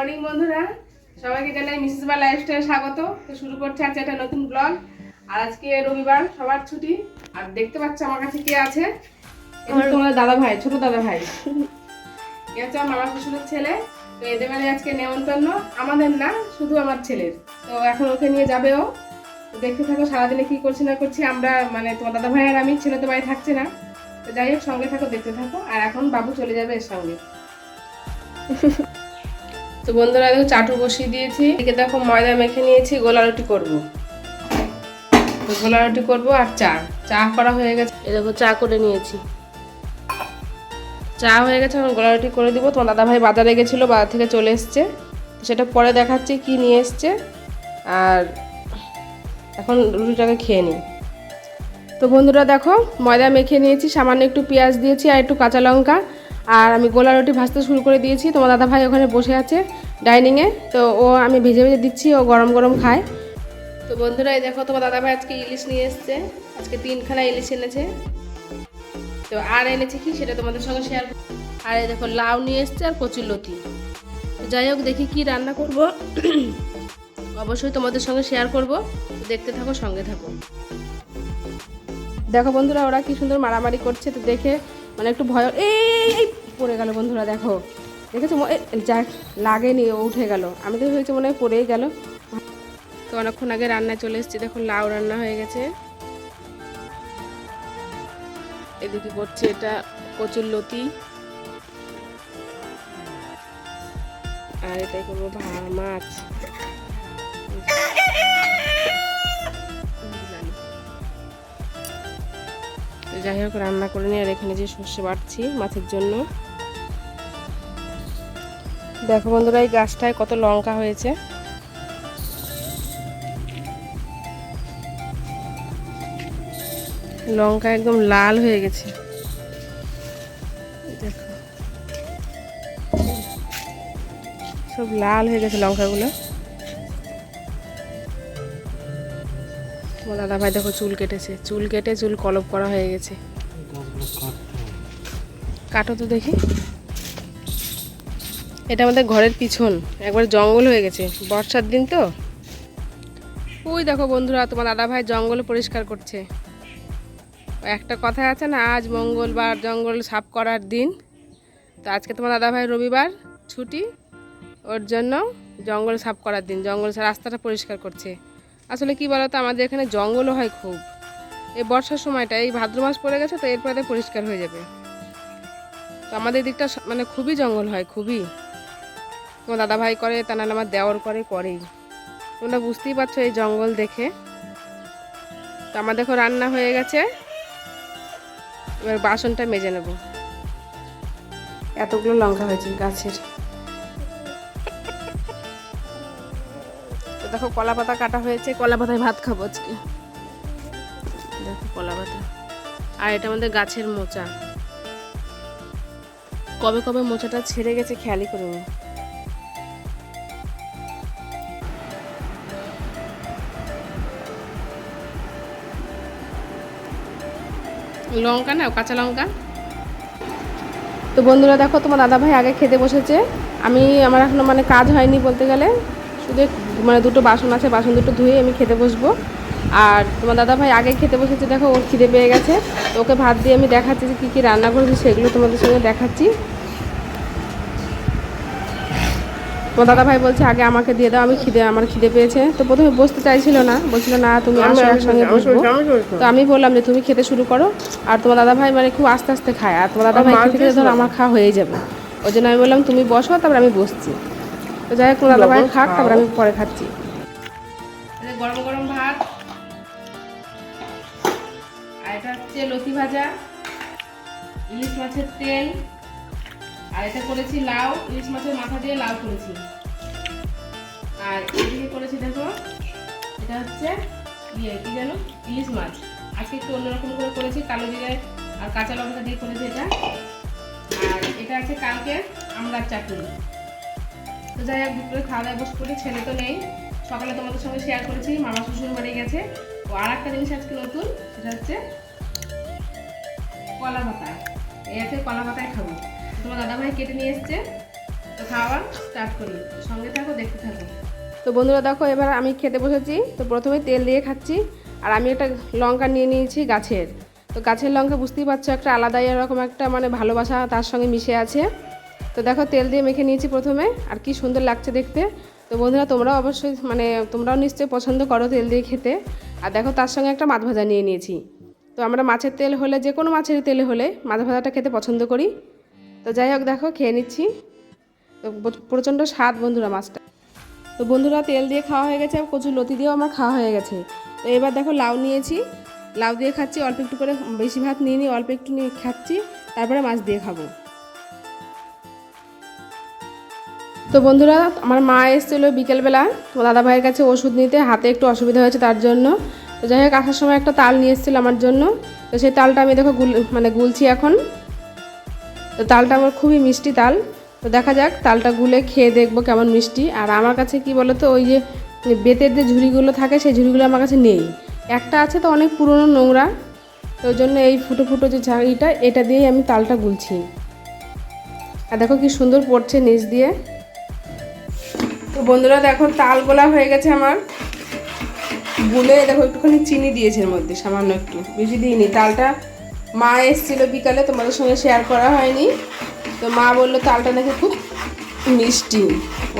Morning বন্ধুরা। সবাইকে জানাই মিসেস বা লাইফস্টাইল স্বাগত। তো শুরু করছে আজকে একটা নতুন ব্লগ আর আজকে রবিবার সবার ছুটি। আর দেখতে পাচ্ছ আমার কাছে কে আছে? তোমাদের দাদা ভাই ছোট দাদা ভাই। এ হচ্ছে আমার মামা শ্বশুরের ছেলে। তো এদের বাড়ি আজকে নেমন্তন্ন। আমাদের না শুধু আমার ছেলের। তো এখন ওকে নিয়ে যাবে ও। তো দেখতে থাকো সারাদিনে কি করছি না করছি। আমরা মানে তোমার দাদা ভাই আর আমি ছেলে তো বাড়ি থাকছে না। তো যাই হোক সঙ্গে থাকো দেখতে থাকো। আর এখন বাবু চলে যাবে এর সঙ্গে। তো বন্ধুরা, দেখো চাটু বসিয়ে দিয়েছি। এদিকে দেখো ময়দা মেখে নিয়েছি, গোলা রুটি করব। গোলা রুটি করব আর চা। চা করা হয়ে গেছে। এই দেখো চা করে নিয়েছি। চা হয়ে গেছে, এখন গোলা রুটি করে দিব। তোমার দাদা ভাই বাজারে গেছিল, বাজার থেকে চলে এসছে। সেটা পরে দেখাচ্ছি কি নিয়ে এসছে। আর এখন রুটিটাকে খেয়ে নিই। তো বন্ধুরা, দেখো, ময়দা মেখে নিয়েছি, সামান্য একটু পেঁয়াজ দিয়েছি আর একটু কাঁচা লঙ্কা। আর আমি গোলা রুটি ভাজতে শুরু করে দিয়েছি। তোমার দাদা ভাই ওখানে বসে আছে। ডাইনিংয়ে। তো ও আমি ভেজে ভেজে দিচ্ছি, ও গরম গরম খায়। তো বন্ধুরা, এই দেখো, তোমার দাদা ভাই আজকে ইলিশ নিয়ে এসছে। আজকে তিনখানা ইলিশ এনেছে। তো আর এনেছে কি, সেটা তোমাদের সঙ্গে শেয়ার আর এই দেখো, লাউ নিয়ে এসছে আর কচুর লতি। যাই হোক, দেখি কি রান্না করব। অবশ্যই তোমাদের সঙ্গে শেয়ার করব। দেখতে থাকো, সঙ্গে থাকো। দেখো বন্ধুরা, ওরা কি সুন্দর মারামারি করছে। তো দেখে মানে একটু ভয় এই, পড়ে গেল বন্ধুরা, দেখো। দেখেছ যাক, লাগেনি, ও উঠে গেল। আমি তো হয়েছে মনে হয় পড়েই গেল। তো অনেকক্ষণ আগে রান্না চলে এসেছি দেখো লাউ রান্না হয়ে গেছে। এদিকে করছে এটা কচুর লতি। আর এটাই করব মাছ। যাই হোক, রান্না করে নিয়ে আর এখানে যে সর্ষে বাটছি মাছের জন্য। দেখো বন্ধুরা এই গাছটায় কত লঙ্কা হয়েছে। লঙ্কা একদম লাল হয়ে গেছে। দেখো। সব লাল হয়ে গেছে লঙ্কাগুলো। দাদা ভাই দেখো চুল কেটেছে। চুল কেটে চুল কলপ করা হয়ে গেছে। কাটো তো দেখি। এটা আমাদের ঘরের পিছন। একবার জঙ্গল হয়ে গেছে। বর্ষার দিন তো। ওই দেখো বন্ধুরা, তোমার দাদা ভাই জঙ্গল পরিষ্কার করছে। একটা কথা আছে না, আজ মঙ্গলবার জঙ্গল সাফ করার দিন। তো আজকে তোমার দাদা ভাই রবিবার ছুটি, ওর জন্য জঙ্গল সাফ করার দিন। জঙ্গল রাস্তাটা পরিষ্কার করছে। আসলে কি বলতো, আমাদের এখানে জঙ্গলও হয় খুব। এই বর্ষার সময়টা, এই ভাদ্র মাস পড়ে গেছে তো, এরপরে পরিষ্কার হয়ে যাবে। তো আমাদের দিকটা মানে খুবই জঙ্গল হয়, খুবই। তোমার দাদা ভাই করে তা নাহলে আমার দেওয়ার করে করেই। তোমরা বুঝতেই পারছ এই জঙ্গল দেখে। তো আমার দেখো রান্না হয়ে গেছে। এবার বাসনটা মেজে নেব। এতগুলো লঙ্কা হয়েছে গাছের। তো দেখো কলা পাতা কাটা হয়েছে কলা পাতায় ভাত খাব আজকে। দেখো কলা পাতা আর এটা আমাদের গাছের মোচা। কবে কবে মোচাটা ছেড়ে গেছে খেয়ালই করিনি। লঙ্কা না, কাঁচা লঙ্কা? তো বন্ধুরা দেখো, তোমার দাদা ভাই আগে খেতে বসেছে। আমি, আমার এখনও মানে কাজ হয়নি বলতে গেলে। শুধু মানে দুটো বাসন আছে, বাসন দুটো ধুয়ে আমি খেতে বসবো। আর তোমার দাদা ভাই আগে খেতে বসেছে, দেখো, ওর খিদে পেয়ে গেছে। ওকে ভাত দিয়ে আমি দেখাচ্ছি যে কী কী রান্না করেছি, সেগুলো তোমাদের সঙ্গে দেখাচ্ছি। তোমার দাদা ভাই বলছে আগে আমাকে দিয়ে দাও আমি খিদে আমার খিদে পেয়েছে। তো প্রথমে বসতে চাইছিল না বলছিল না তুমি আসো একসঙ্গে বসবো তো আমি বললাম যে তুমি খেতে শুরু করো। আর তোমার দাদা ভাই মানে খুব আস্তে আস্তে খায় আর তোমার দাদা ভাই খেতে খেতে ধরো আমার খাওয়া হয়ে যাবে। ওই জন্য আমি বললাম তুমি বসো তারপর আমি বসছি। তো যাই হোক তোমার দাদা ভাই খাক তারপর আমি পরে খাচ্ছি। গরম গরম ভাত আর এটা হচ্ছে লতি ভাজা ইলিশ মাছের তেল আর এটা করেছি লাউ, ইলিশ মাছের মাথা দিয়ে লাউ করেছি। আর এদিকে করেছি দেখো, এটা হচ্ছে ইয়ে কি জানো ইলিশ মাছ। আজকে একটু অন্যরকম করে করেছি, কালো জিরে আর কাঁচা লঙ্কা দিয়ে করেছি এটা। আর এটা আছে কালকে আমড়ার চাটনি। তো যাই হোক, দুপুরে খাওয়া দাওয়া বসে পড়ি ছেলে তো নেই। সকালে তোমাদের সঙ্গে শেয়ার করেছি, মামা শ্বশুর বাড়ি গেছে। ও আর একটা জিনিস আজকে নতুন, সেটা হচ্ছে কলা পাতা। এই আছে কলা পাতায় খাব। তোমার কেটে নিয়ে এসছে। তো তো খাওয়া স্টার্ট করি। সঙ্গে থাকো, দেখতে থাকো। তো বন্ধুরা দেখো, এবার আমি খেতে বসেছি। তো প্রথমে তেল দিয়ে খাচ্ছি। আর আমি একটা লঙ্কা নিয়ে নিয়েছি গাছের। তো গাছের লঙ্কা বুঝতেই পারছ, একটা আলাদাই এরকম একটা মানে ভালোবাসা তার সঙ্গে মিশে আছে। তো দেখো, তেল দিয়ে মেখে নিয়েছি প্রথমে। আর কি সুন্দর লাগছে দেখতে। তো বন্ধুরা, তোমরাও অবশ্যই মানে তোমরাও নিশ্চয়ই পছন্দ করো তেল দিয়ে খেতে। আর দেখো, তার সঙ্গে একটা মাছ ভাজা নিয়ে নিয়েছি। তো আমরা মাছের তেল হলে, যে কোনো মাছের তেল হলে মাছ ভাজাটা খেতে পছন্দ করি। তো যাই হোক, দেখো, খেয়ে নিচ্ছি। তো প্রচণ্ড স্বাদ বন্ধুরা মাছটা। তো বন্ধুরা, তেল দিয়ে খাওয়া হয়ে গেছে আর কচুর লতি দিয়েও আমার খাওয়া হয়ে গেছে। তো এবার দেখো, লাউ নিয়েছি। লাউ দিয়ে খাচ্ছি, অল্প একটু করে বেশি ভাত নিয়ে নিই, অল্প একটু নিয়ে খাচ্ছি, তারপরে মাছ দিয়ে খাব। তো বন্ধুরা, আমার মা এসেছিল বিকেলবেলা, তো দাদা ভাইয়ের কাছে ওষুধ নিতে, হাতে একটু অসুবিধা হয়েছে তার জন্য। তো যাই হোক, আসার সময় একটা তাল নিয়ে এসেছিল আমার জন্য। তো সেই তালটা আমি দেখো গুল মানে গুলছি এখন। তো তালটা আমার খুবই মিষ্টি তাল। তো দেখা যাক, তালটা গুলে খেয়ে দেখব কেমন মিষ্টি। আর আমার কাছে কি বলো তো ওই যে বেতের যে ঝুড়িগুলো থাকে, সেই ঝুড়িগুলো আমার কাছে নেই। একটা আছে তো অনেক পুরনো নোংরা, তো ওই জন্য এই ফুটো ফুটো যে ঝাড়িটা, এটা দিয়েই আমি তালটা গুলছি। আর দেখো কি সুন্দর পড়ছে নিচ দিয়ে। তো বন্ধুরা, দেখো তাল গোলা হয়ে গেছে আমার। গুলে দেখো একটুখানি চিনি দিয়েছে এর মধ্যে, সামান্য একটু, বেশি দিইনি। তালটা মা এসেছিল বিকালে, তোমাদের সঙ্গে শেয়ার করা হয়নি। তো মা বলল, তালটা নাকি খুব মিষ্টি।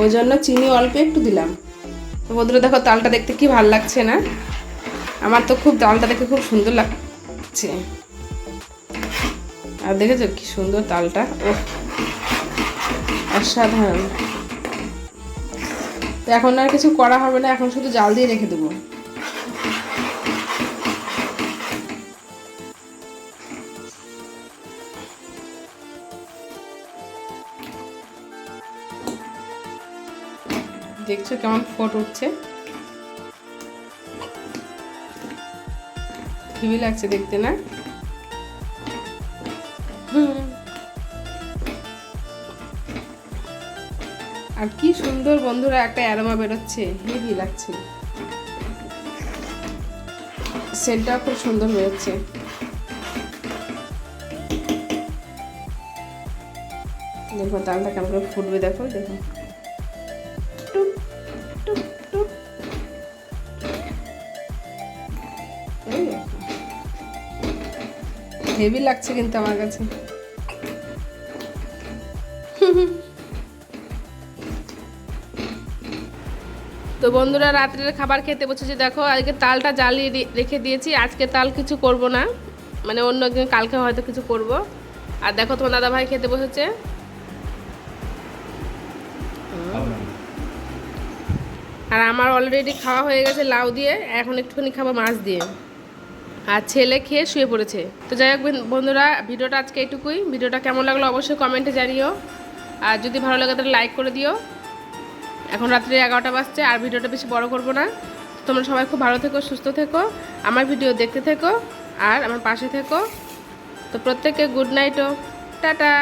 ওই জন্য চিনি অল্প একটু দিলাম। তো বন্ধুরা, দেখো, তালটা দেখতে কি ভালো লাগছে না? আমার তো খুব, তালটা দেখে খুব সুন্দর লাগছে। আর দেখেছ কি সুন্দর তালটা? ও অসাধারণ। তো এখন আর কিছু করা হবে না, এখন শুধু জাল দিয়ে রেখে দেবো। দেখছ কেমন ফোট উঠছে? হেভি লাগছে দেখতে, না। আর কি সুন্দর বন্ধুরা একটা অ্যারোমা বেরোচ্ছে, হেভি লাগছে। সেন্টটাও খুব সুন্দর বেরোচ্ছে। দেখো, তালটা কেমন করে ফুটবে, দেখো দেখো। হেভি লাগছে কিন্তু আমার কাছে। তো বন্ধুরা, রাত্রের খাবার খেতে বসেছি। দেখো, আজকে তালটা জ্বালিয়ে রেখে দিয়েছি। আজকে তাল কিছু করব না। মানে অন্য একদিন কালকে হয়তো কিছু করব। আর দেখো, তোমার দাদা ভাই খেতে বসেছে। আর আমার অলরেডি খাওয়া হয়ে গেছে লাউ দিয়ে। এখন একটুখানি খাব মাছ দিয়ে। আর ছেলে খেয়ে শুয়ে পড়েছে। তো যাই হোক বন্ধুরা, ভিডিওটা আজকে এটুকুই ভিডিওটা কেমন লাগল অবশ্যই কমেন্টে জানিও। আর যদি ভালো লাগে তাহলে লাইক করে দিও। এখন রাত্রি এগারোটা বাজছে আর ভিডিওটা বেশি বড় করব না। তোমরা সবাই খুব ভালো থেকো, সুস্থ থেকো, আমার ভিডিও দেখতে থেকো, আর আমার পাশে থেকো। তো প্রত্যেককে গুড নাইটও টাটা।